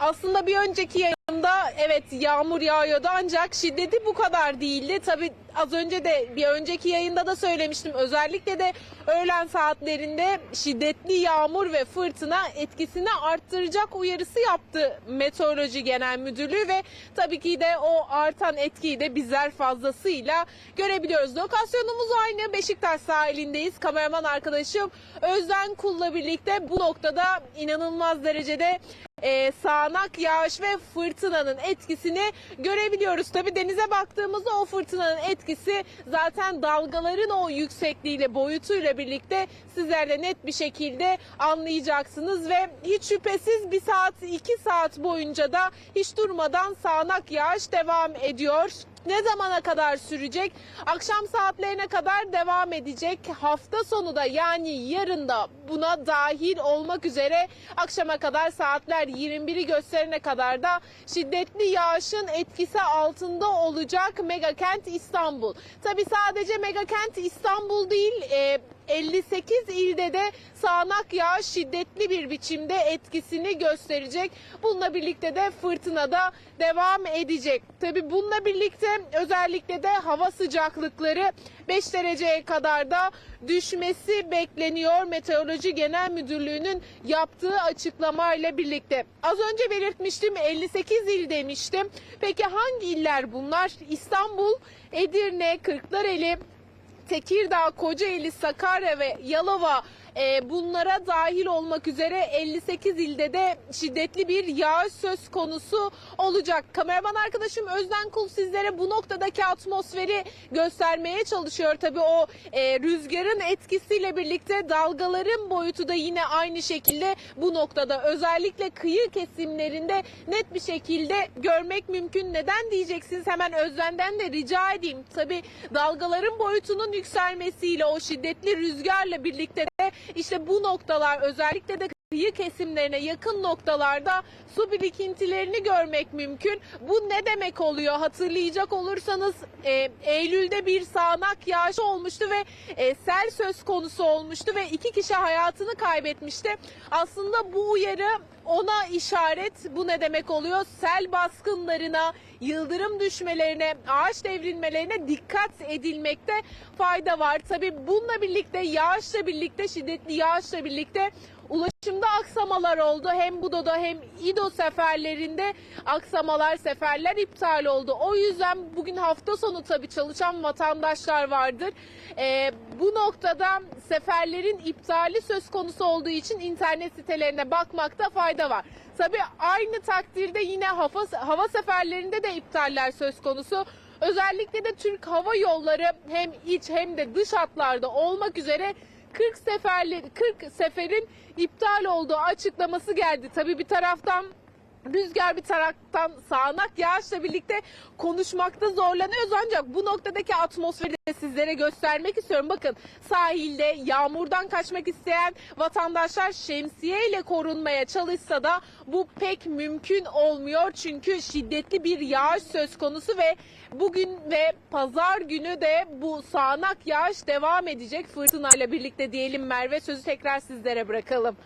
Aslında bir önceki yayında evet yağmur yağıyordu ancak şiddeti bu kadar değildi. Tabii az önce de bir önceki yayında da söylemiştim. Özellikle de öğlen saatlerinde şiddetli yağmur ve fırtına etkisini arttıracak uyarısı yaptı Meteoroloji Genel Müdürlüğü ve tabii ki de o artan etkiyi de bizler fazlasıyla görebiliyoruz. Lokasyonumuz aynı Beşiktaş sahilindeyiz. Kameraman arkadaşım Özden Kul'la birlikte bu noktada inanılmaz derecede e, sağanak yağış ve fırtınanın etkisini görebiliyoruz. Tabi denize baktığımızda o fırtınanın etkisi zaten dalgaların o yüksekliğiyle boyutuyla birlikte sizler de net bir şekilde anlayacaksınız ve hiç şüphesiz bir saat iki saat boyunca da hiç durmadan sağanak yağış devam ediyor. Ne zamana kadar sürecek? Akşam saatlerine kadar devam edecek. Hafta sonu da yani yarın da buna dahil olmak üzere akşama kadar saatler 21'i gösterene kadar da şiddetli yağışın etkisi altında olacak megakent İstanbul. Tabi sadece megakent İstanbul değil e, 58 ilde de sağanak yağış şiddetli bir biçimde etkisini gösterecek. Bununla birlikte de fırtına da devam edecek. Tabi bununla birlikte özellikle de hava sıcaklıkları 5 dereceye kadar da düşmesi bekleniyor. Meteoroloji Genel Müdürlüğü'nün yaptığı açıklamayla birlikte. Az önce belirtmiştim 58 il demiştim. Peki hangi iller bunlar? İstanbul, Edirne, Kırklareli, Tekirdağ, Kocaeli, Sakarya ve Yalova e, bunlara dahil olmak üzere 58 ilde de şiddetli bir yağış söz konusu olacak. Kameraman arkadaşım Özden Kul sizlere bu noktadaki atmosferi göstermeye çalışıyor. Tabii o e, rüzgarın etkisiyle birlikte dalgaların boyutu da yine aynı şekilde bu noktada özellikle kıyı kesimlerinde net bir şekilde görmek mümkün. Neden diyeceksiniz hemen Özden'den de rica edeyim. Tabii dalgaların boyutunun yükselmesiyle o şiddetli rüzgarla birlikte de işte bu noktalar özellikle de kıyı kesimlerine yakın noktalarda su birikintilerini görmek mümkün. Bu ne demek oluyor? Hatırlayacak olursanız e, Eylül'de bir sağanak yağış olmuştu ve e, sel söz konusu olmuştu ve iki kişi hayatını kaybetmişti. Aslında bu uyarı ona işaret bu ne demek oluyor? Sel baskınlarına, yıldırım düşmelerine, ağaç devrilmelerine dikkat edilmekte fayda var. Tabii bununla birlikte yağışla birlikte şiddetli yağışla birlikte Ulaşımda aksamalar oldu. Hem Budo'da hem İdo seferlerinde aksamalar, seferler iptal oldu. O yüzden bugün hafta sonu tabii çalışan vatandaşlar vardır. Ee, bu noktada seferlerin iptali söz konusu olduğu için internet sitelerine bakmakta fayda var. Tabii aynı takdirde yine hava, hava seferlerinde de iptaller söz konusu. Özellikle de Türk Hava Yolları hem iç hem de dış hatlarda olmak üzere 40 seferli 40 seferin iptal olduğu açıklaması geldi. Tabii bir taraftan Rüzgar bir taraftan sağanak yağışla birlikte konuşmakta zorlanıyoruz ancak bu noktadaki atmosferi de sizlere göstermek istiyorum. Bakın sahilde yağmurdan kaçmak isteyen vatandaşlar şemsiye ile korunmaya çalışsa da bu pek mümkün olmuyor. Çünkü şiddetli bir yağış söz konusu ve bugün ve pazar günü de bu sağanak yağış devam edecek fırtınayla birlikte diyelim Merve sözü tekrar sizlere bırakalım.